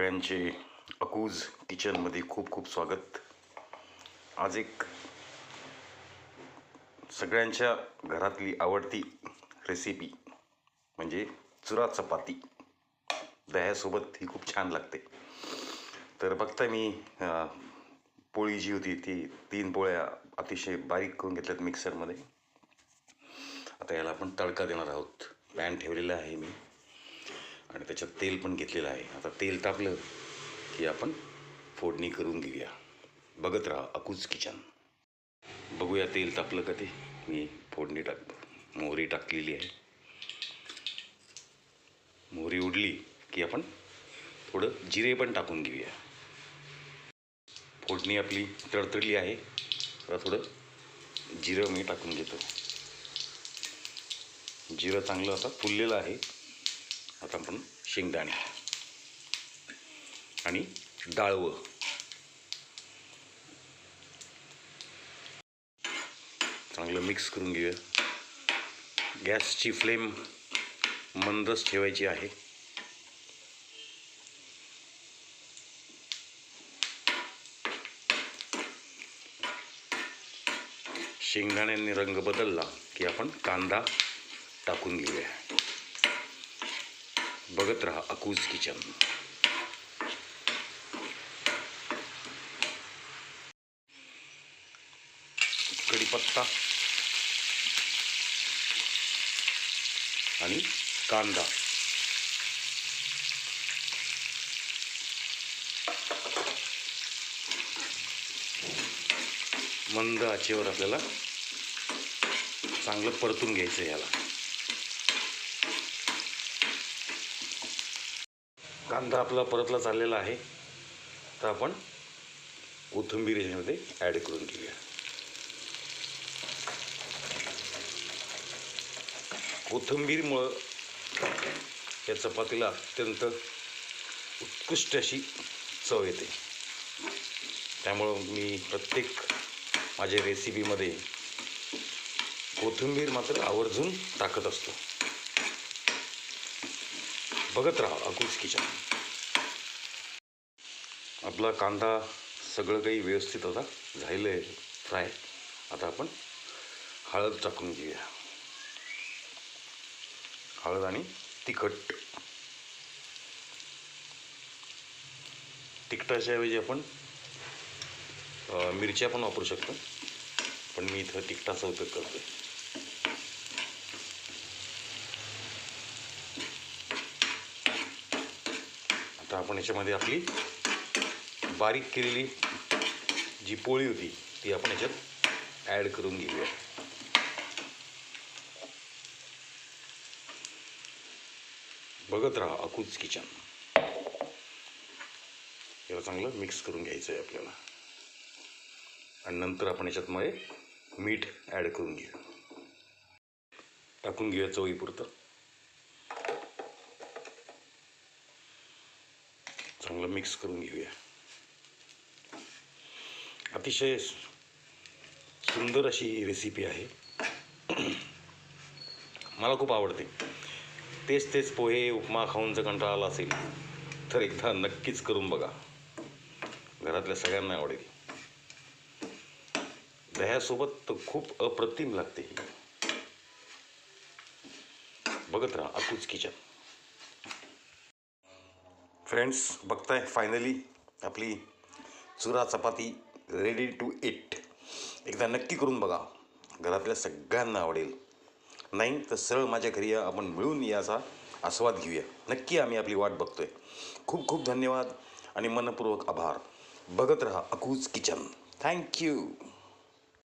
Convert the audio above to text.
सगळ्यांचे अकूज किचनमध्ये खूप खूप स्वागत. आज एक सगळ्यांच्या घरातली आवडती रेसिपी म्हणजे चुरा चपाती. दह्यासोबत ही खूप छान लागते. तर बघता मी पोळी जी होती ती तीन पोळ्या अतिशय बारीक करून घेतल्यात मिक्सरमध्ये आता याला आपण तडका देणार आहोत. पॅन ठेवलेला आहे मी. आणि त्याच्यात तेल पण घेतलेलं आहे. आता तेल टाकलं की आपण फोडणी करून घेऊया. बघत राहा अकूज किचन. बघूया तेल तापलं का ते. मी फोडणी टाक मोहरी टाकलेली आहे. मोहरी उडली की आपण थोडं जिरे पण टाकून घेऊया. फोडणी आपली तडतडली आहे. आता थोडं जिरं मी टाकून घेतो. जिरं चांगलं आता फुललेलं आहे. आता आपण शेंगदाणे आणि डाळवं. चांगलं मिक्स करून घेऊया. गॅसची फ्लेम मंदच ठेवायची आहे. शेंगदाण्यांनी रंग बदलला की आपण कांदा टाकून घेऊया. बघत राहा अकूज किचन. कढीपत्ता. आणि कांदा. मंद आचेवर आपल्याला चांगलं परतून घ्यायचं याला. कांदा आपला परतला चाललेला आहे. तर आपण कोथिंबीर याच्यामध्ये ॲड करून घेऊया. कोथिंबीरमुळं या चपातीला अत्यंत उत्कृष्ट अशी चव येते. त्यामुळं मी प्रत्येक माझ्या रेसिपीमध्ये कोथिंबीर मात्र आवर्जून टाकत असतो. बघत राहा अकुज किचन आपला कांदा सगळं काही व्यवस्थित आता झालेलं आहे फ्राय. आता आपण हळद टाकून घेऊया. हळद आणि तिखट. तिखटाच्या ऐवजी आपण मिरच्या पण वापरू शकतो. पण मी इथं तिखटाचा उपयोग करतो तर आपण याच्यामध्ये आपली बारीक केलेली जी पोळी होती ती आपण याच्यात ॲड करून घेऊया. बघत राहा अकूज किचन. याला चांगलं मिक्स करून घ्यायचं आहे आपल्याला. आणि नंतर आपण याच्यात मध्ये मीठ ॲड करून घेऊ. टाकून घेऊया चवीपुरतं चांगलं मिक्स करून घेऊया. अतिशय सुंदर अशी रेसिपी आहे. मला खूप आवडते. तेच तेच पोहे उपमा खाऊन जर कंटाळा आला असेल तर एकदा नक्कीच करून बघा. घरातल्या सगळ्यांना आवडेल. दह्यासोबत तर खूप अप्रतिम लागते. बघत राहा अकूच किचन फ्रेंड्स बघताय फायनली आपली चुरा चपाती रेडी टू इट एकदा नक्की करून बघा. घरातल्या सगळ्यांना आवडेल. नाही तर सरळ माझ्या घरी या आपण मिळून याचा आस्वाद घेऊया. नक्की आम्ही आपली वाट बघतोय. खूप खूप धन्यवाद आणि मनपूर्वक आभार. बघत रहा अकूज किचन. थँक्यू